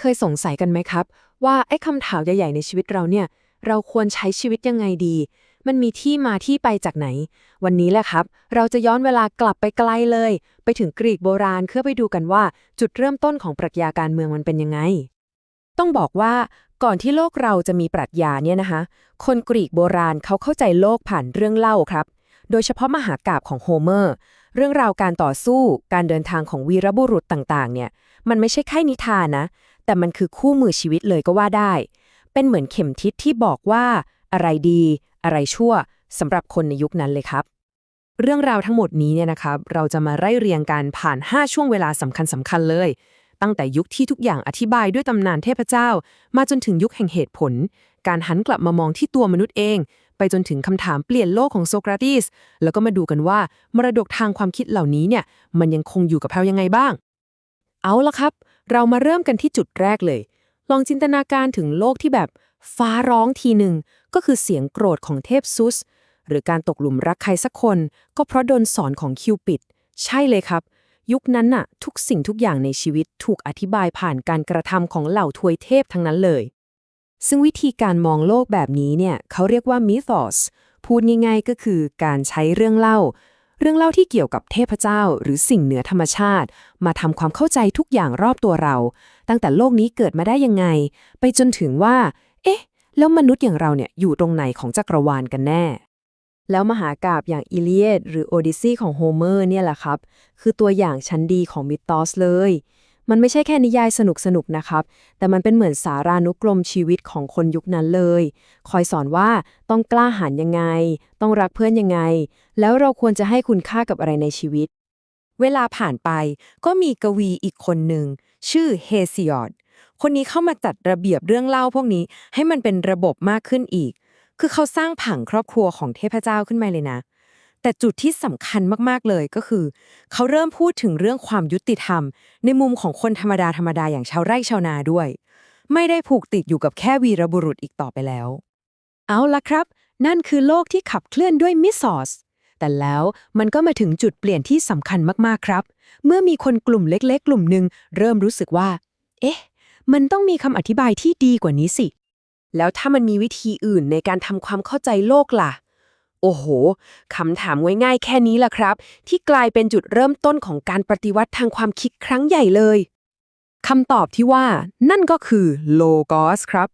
เคยสงสัยกันไหมครับ ว่าไอ้คำถามใหญ่ๆในชีวิตเราเนี่ย เราควรใช้ชีวิตยังไงดี มันมีที่มาที่ไปจากไหน วันนี้แหละครับ เราจะย้อนเวลากลับไปไกลเลย ไปถึงกรีกโบราณเพื่อไปดูกันว่า จุดเริ่มต้นของปรัชญาการเมืองมันเป็นยังไง ต้องบอกว่าก่อนที่โลกเราจะมีปรัชญาเนี่ยนะคะคนกรีกโบราณเขาเข้าใจโลกผ่านเรื่องเล่าครับ โดยเฉพาะมหากาบของโฮเมอร์ เรื่องราวการต่อสู้ การเดินทางของวีรบุรุษต่างๆ เนี่ย มันไม่ใช่แค่นิทานนะ แต่มันคือคู่มือชีวิตเลยก็ว่าได้ เป็นเหมือนเข็มทิศที่บอกว่า อะไรดี อะไรชั่วสำหรับคนในยุคนั้นเลยครับ เรื่องราวทั้งหมดนี้เนี่ยนะครับ เราจะมาไล่เรียงกันผ่าน 5 ช่วงเวลาสำคัญสำคัญเลย ตั้งแต่ยุคที่ทุกอย่างอธิบายด้วยตำนานเทพเจ้า มาจนถึงยุคแห่งเหตุผล การหันกลับมามองที่ตัวมนุษย์เอง ไปจนถึงคำถามเปลี่ยนโลกของโซกราติส แล้วก็มาดูกันว่า มรดกทางความคิดเหล่านี้เนี่ย มันยังคงอยู่กับเรายังไงบ้าง เอาละครับ เรามาเริ่มกันที่จุดแรกเลย ลองจินตนาการถึงโลกที่แบบฟ้าร้องทีหนึ่งก็คือเสียงโกรธของเทพซุส หรือการตกหลุมรักใครสักคน ก็เพราะโดนสอนของคิวปิด ใช่เลยครับ ยุคนั้นน่ะ ทุกสิ่งทุกอย่างในชีวิตถูกอธิบายผ่านการกระทำของเหล่าทวยเทพทั้งนั้นเลย ซึ่งวิธีการมองโลกแบบนี้เนี่ยเขาเรียกว่า mythos พูดง่ายๆก็คือการใช้เรื่องเล่า เรื่องเล่าที่เกี่ยวกับเทพเจ้า หรือสิ่งเหนือธรรมชาติ มาทำความเข้าใจทุกอย่างรอบตัวเรา ตั้งแต่โลกนี้เกิดมาได้ยังไง ไปจนถึงว่า เอ๊ะ แล้วมนุษย์อย่างเราเนี่ยอยู่ตรงไหนของจักรวาลกันแน่ แล้วมหากาบอย่างอิเลียดหรือโอดิซีของโฮเมอร์เนี่ยแหละครับ คือตัวอย่างชั้นดีของมิตอสเลย มันไม่ใช่แค่นิยายสนุกๆนะครับ แต่มันเป็นเหมือนสารานุกรมชีวิตของคนยุคนั้นเลย คอยสอนว่าต้องกล้าหาญยังไง ต้องรักเพื่อนยังไง แล้วเราควรจะให้คุณค่ากับอะไรในชีวิต เวลาผ่านไปก็มีกวีอีกคนหนึ่ง ชื่อเฮซิออดคนนี้เข้ามาจัดระเบียบเรื่องเล่าพวกนี้ให้มันเป็นระบบมากขึ้นอีก คือเขาสร้างผังครอบครัวของเทพเจ้าขึ้นมาเลยนะ แต่จุดที่สำคัญมากๆเลยก็คือ เขาเริ่มพูดถึงเรื่องความยุติธรรม ในมุมของคนธรรมดาธรรมดาอย่างชาวไร่ชาวนาด้วย ไม่ได้ผูกติดอยู่กับแค่วีรบุรุษอีกต่อไปแล้ว เอาละครับ นั่นคือโลกที่ขับเคลื่อนด้วยมิสซอสแต่แล้วมันก็มาถึงจุดเปลี่ยนที่สำคัญมากๆครับ เมื่อมีคนกลุ่มเล็ก ๆ กลุ่มหนึ่งเริ่มรู้สึกว่า เอ๊ะ มันต้องมีคำอธิบายที่ดีกว่านี้สิ แล้วถ้ามันมีวิธีอื่นในการทำความเข้าใจโลกล่ะ โอ้โห คำถามง่ายๆแค่นี้ล่ะครับ ที่กลายเป็นจุดเริ่มต้นของการปฏิวัติทางความคิดครั้งใหญ่เลยคำตอบที่ว่านั่นก็คือโลกอสครับ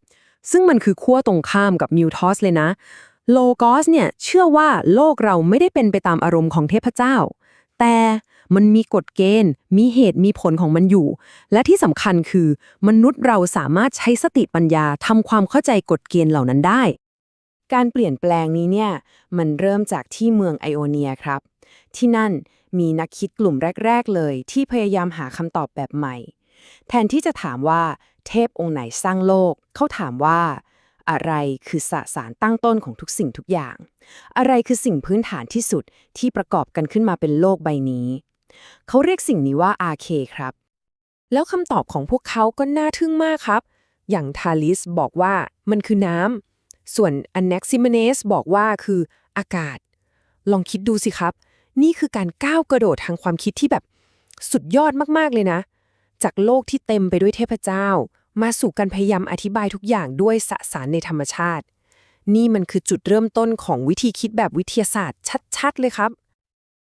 ซึ่งมันคือขั้วตรงข้ามกับมิวทอสเลยนะโลกอสเนี่ยเชื่อว่าโลกเราไม่ได้เป็นไปตามอารมณ์ของเทพเจ้า แต่มันมีกฎเกณฑ์ มีเหตุมีผลของมันอยู่ และที่สำคัญคือ มนุษย์เราสามารถใช้สติปัญญาทำความเข้าใจกฎเกณฑ์เหล่านั้นได้ การเปลี่ยนแปลงนี้เนี่ยมันเริ่มจากที่เมืองไอโอเนียครับ ที่นั่นมีนักคิดกลุ่มแรก ๆ เลย ที่พยายามหาคำตอบแบบใหม่ แทนที่จะถามว่าเทพองค์ไหนสร้างโลก เขาถามว่า อะไรคือสสารตั้งต้นของทุกสิ่งทุกอย่าง อะไรคือสิ่งพื้นฐานที่สุดที่ประกอบกันขึ้นมาเป็นโลกใบนี้ เขาเรียกสิ่งนี้ว่าอาเคครับ แล้วคำตอบของพวกเขาก็น่าทึ่งมากครับ อย่างทาลิสบอกว่ามันคือน้ำ ส่วนอันเน็กซิมเนสบอกว่าคืออากาศ ลองคิดดูสิครับ นี่คือการก้าวกระโดดทางความคิดที่แบบสุดยอดมาก ๆ เลยนะ จากโลกที่เต็มไปด้วยเทพเจ้า มาสู่การพยายามอธิบายทุกอย่างด้วยสสารในธรรมชาติ นี่มันคือจุดเริ่มต้นของวิธีคิดแบบวิทยาศาสตร์ชัด ๆ เลยครับ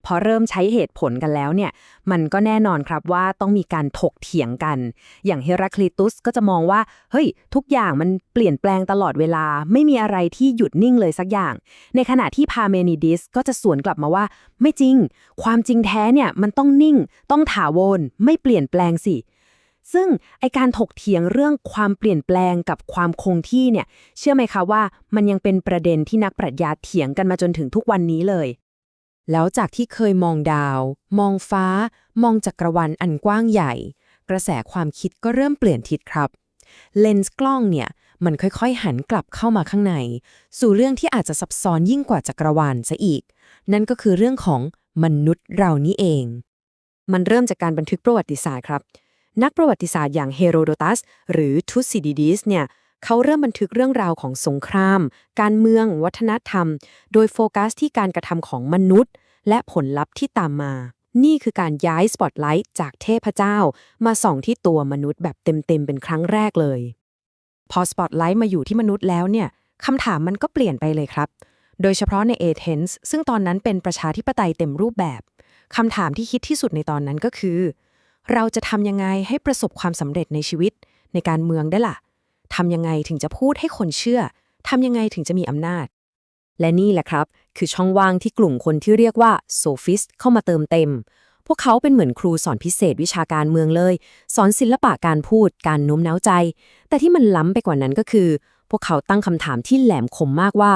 พอเริ่มใช้เหตุผลกันแล้วเนี่ย มันก็แน่นอนครับว่าต้องมีการถกเถียงกัน อย่างเฮราคลิตุสก็จะมองว่า เฮ้ย ทุกอย่างมันเปลี่ยนแปลงตลอดเวลา ไม่มีอะไรที่หยุดนิ่งเลยสักอย่าง ในขณะที่พาเมนิดิสก็จะสวนกลับมาว่า ไม่จริง ความจริงแท้เนี่ยมันต้องนิ่ง ต้องถาวร ไม่เปลี่ยนแปลงสิซึ่งไอการถกเถียงเรื่องความเปลี่ยนแปลงกับความคงที่เนี่ย เชื่อไหมคะว่ามันยังเป็นประเด็นที่นักปรัชญาเถียงกันมาจนถึงทุกวันนี้เลย แล้วจากที่เคยมองดาว มองฟ้า มองจักรวาลอันกว้างใหญ่ กระแสความคิดก็เริ่มเปลี่ยนทิศครับ เลนส์กล้องเนี่ย มันค่อยๆ หันกลับเข้ามาข้างใน สู่เรื่องที่อาจจะซับซ้อนยิ่งกว่าจักรวาลซะอีก นั่นก็คือเรื่องของมนุษย์เรานี่เอง มันเริ่มจากการบันทึกประวัติศาสตร์ครับ นักประวัติศาสตร์อย่างเฮโรโดตัส หรือทุสซิดิดิสเนี่ย เขาเริ่มบันทึกเรื่องราวของสงคราม การเมือง วัฒนธรรม โดยโฟกัสที่การกระทำของมนุษย์ และผลลัพธ์ที่ตามมา นี่คือการย้ายสปอตไลท์จากเทพเจ้า มาส่องที่ตัวมนุษย์แบบเต็มๆเป็นครั้งแรกเลย พอสปอตไลท์มาอยู่ที่มนุษย์แล้วเนี่ยคำถามมันก็เปลี่ยนไปเลยครับ โดยเฉพาะในเอเธนส์ซึ่งตอนนั้นเป็นประชาธิปไตยเต็มรูปแบบคำถามที่คิดที่สุดในตอนนั้นก็คือ เราจะทำยังไงให้ประสบความสำเร็จในชีวิต ในการเมืองได้ล่ะ ทำยังไงถึงจะพูดให้คนเชื่อ ทำยังไงถึงจะมีอำนาจ และนี่แหละครับ คือช่องว่างที่กลุ่มคนที่เรียกว่าโซฟิสเข้ามาเติมเต็ม พวกเขาเป็นเหมือนครูสอนพิเศษวิชาการเมืองเลย สอนศิลปะการพูด การโน้มน้าวใจ แต่ที่มันล้ำไปกว่านั้นก็คือ พวกเขาตั้งคำถามที่แหลมคมมากว่า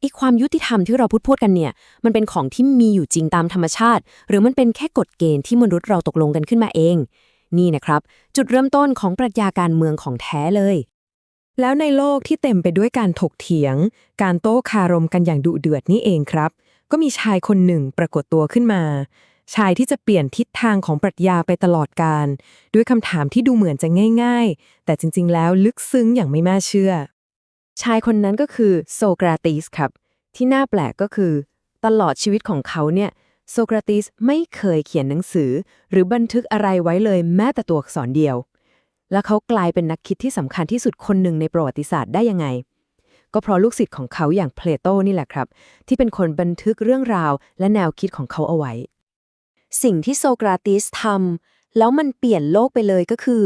ไอ้ความยุติธรรมที่เราพูดพูดกันเนี่ย มันเป็นของที่มีอยู่จริงตามธรรมชาติ หรือมันเป็นแค่กฎเกณฑ์ที่มนุษย์เราตกลงกันขึ้นมาเอง นี่นะครับ จุดเริ่มต้นของปรัชญาการเมืองของแท้เลย แล้วในโลกที่เต็มไปด้วยการถกเถียง การโต้คารมกันอย่างดุเดือดนี่เองครับ ก็มีชายคนหนึ่งปรากฏตัวขึ้นมา ชายที่จะเปลี่ยนทิศทางของปรัชญาไปตลอดการ ด้วยคำถามที่ดูเหมือนจะง่าย ๆ แต่จริงๆ แล้วลึกซึ้งอย่างไม่น่าเชื่อ ชายคนนั้นก็คือโซกราติสครับ ที่น่าแปลกก็คือ ตลอดชีวิตของเขาเนี่ยโซกราติสไม่เคยเขียนหนังสือ หรือบันทึกอะไรไว้เลยแม้แต่ตัวอักษรเดียว แล้วเขากลายเป็นนักคิดที่สำคัญที่สุดคนหนึ่งในประวัติศาสตร์ได้ยังไง ก็เพราะลูกศิษย์ของเขาอย่างเพลโตนี่แหละครับ ที่เป็นคนบันทึกเรื่องราว และแนวคิดของเขาเอาไว้ สิ่งที่โซกราติสทำแล้วมันเปลี่ยนโลกไปเลยก็คือ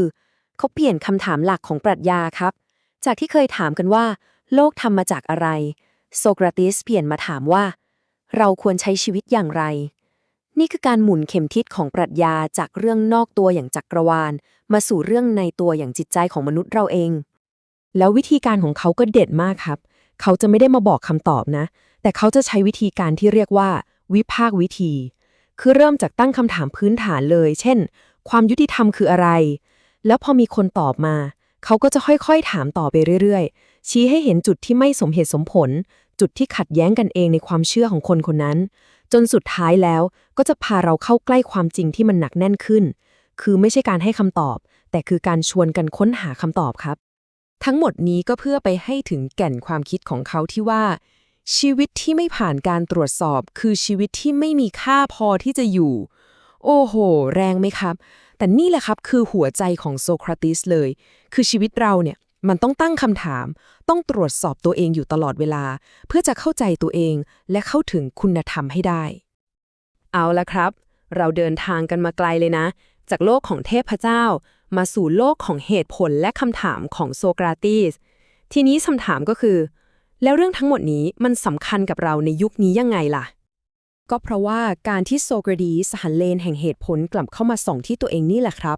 เขาเปลี่ยนคำถามหลักของปรัชญาครับ จากที่เคยถามกันว่า โลกทำมาจากอะไร โซกราติสเปลี่ยนมาถามว่า เราควรใช้ชีวิตอย่างไร นี่คือการหมุนเข็มทิศของปรัชญาจากเรื่องนอกตัวอย่างจักรวาล มาสู่เรื่องในตัวอย่างจิตใจของมนุษย์เราเอง แล้ววิธีการของเขาก็เด็ดมากครับ เขาจะไม่ได้มาบอกคำตอบนะ แต่เขาจะใช้วิธีการที่เรียกว่า วิพากวิธี คือเริ่มจากตั้งคำถามพื้นฐานเลย เช่น ความยุติธรรมคืออะไร แล้วพอมีคนตอบมา เขาก็จะค่อยๆ ถามต่อไปเรื่อยๆ ชี้ให้เห็นจุดที่ไม่สมเหตุสมผล จุดที่ขัดแย้งกันเองในความเชื่อของคนคนนั้น จนสุดท้ายแล้วก็จะพาเราเข้าใกล้ความจริงที่มันหนักแน่นขึ้น คือไม่ใช่การให้คำตอบ แต่คือการชวนกันค้นหาคำตอบครับ ทั้งหมดนี้ก็เพื่อไปให้ถึงแก่นความคิดของเขาที่ว่า ชีวิตที่ไม่ผ่านการตรวจสอบ คือชีวิตที่ไม่มีค่าพอที่จะอยู่ โอ้โห แรงไหมครับ แต่นี่แหละครับคือหัวใจของโซคราติสเลย คือชีวิตเราเนี่ย มันต้องตั้งคำถาม ต้องตรวจสอบตัวเองอยู่ตลอดเวลา เพื่อจะเข้าใจตัวเองและเข้าถึงคุณธรรมให้ได้ เอาละครับ เราเดินทางกันมาไกลเลยนะ จากโลกของเทพเจ้า มาสู่โลกของเหตุผลและคำถามของโซกราติสทีนี้คำถามก็คือ แล้วเรื่องทั้งหมดนี้มันสำคัญกับเราในยุคนี้ยังไงล่ะ ก็เพราะว่าการที่โซกราตีสหันเลนแห่งเหตุผลกลับเข้ามาส่องที่ตัวเองนี่แหละครับ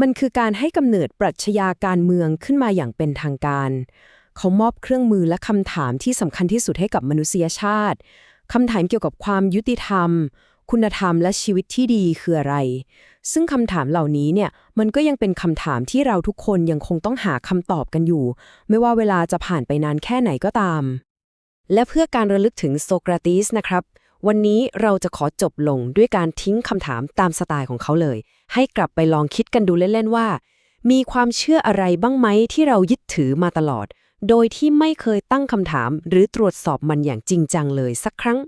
มันคือการให้กำเนิดปรัชญาการเมืองขึ้นมาอย่างเป็นทางการ เขามอบเครื่องมือและคำถามที่สำคัญที่สุดให้กับมนุษยชาติคำถามเกี่ยวกับความยุติธรรม คุณธรรมและชีวิตที่ดีคืออะไร ซึ่งคำถามเหล่านี้เนี่ยมันก็ยังเป็นคำถามที่เราทุกคนยังคงต้องหาคำตอบกันอยู่ ไม่ว่าเวลาจะผ่านไปนานแค่ไหนก็ตาม และเพื่อการระลึกถึงโซกราติสนะครับ วันนี้เราจะขอจบลงด้วยการทิ้งคำถามตามสไตล์ของเขาเลย ให้กลับไปลองคิดกันดูเล่นๆว่า มีความเชื่ออะไรบ้างไหมที่เรายึดถือมาตลอด โดยที่ไม่เคยตั้งคำถามหรือตรวจสอบมันอย่างจริงจังเลยสักครั้ง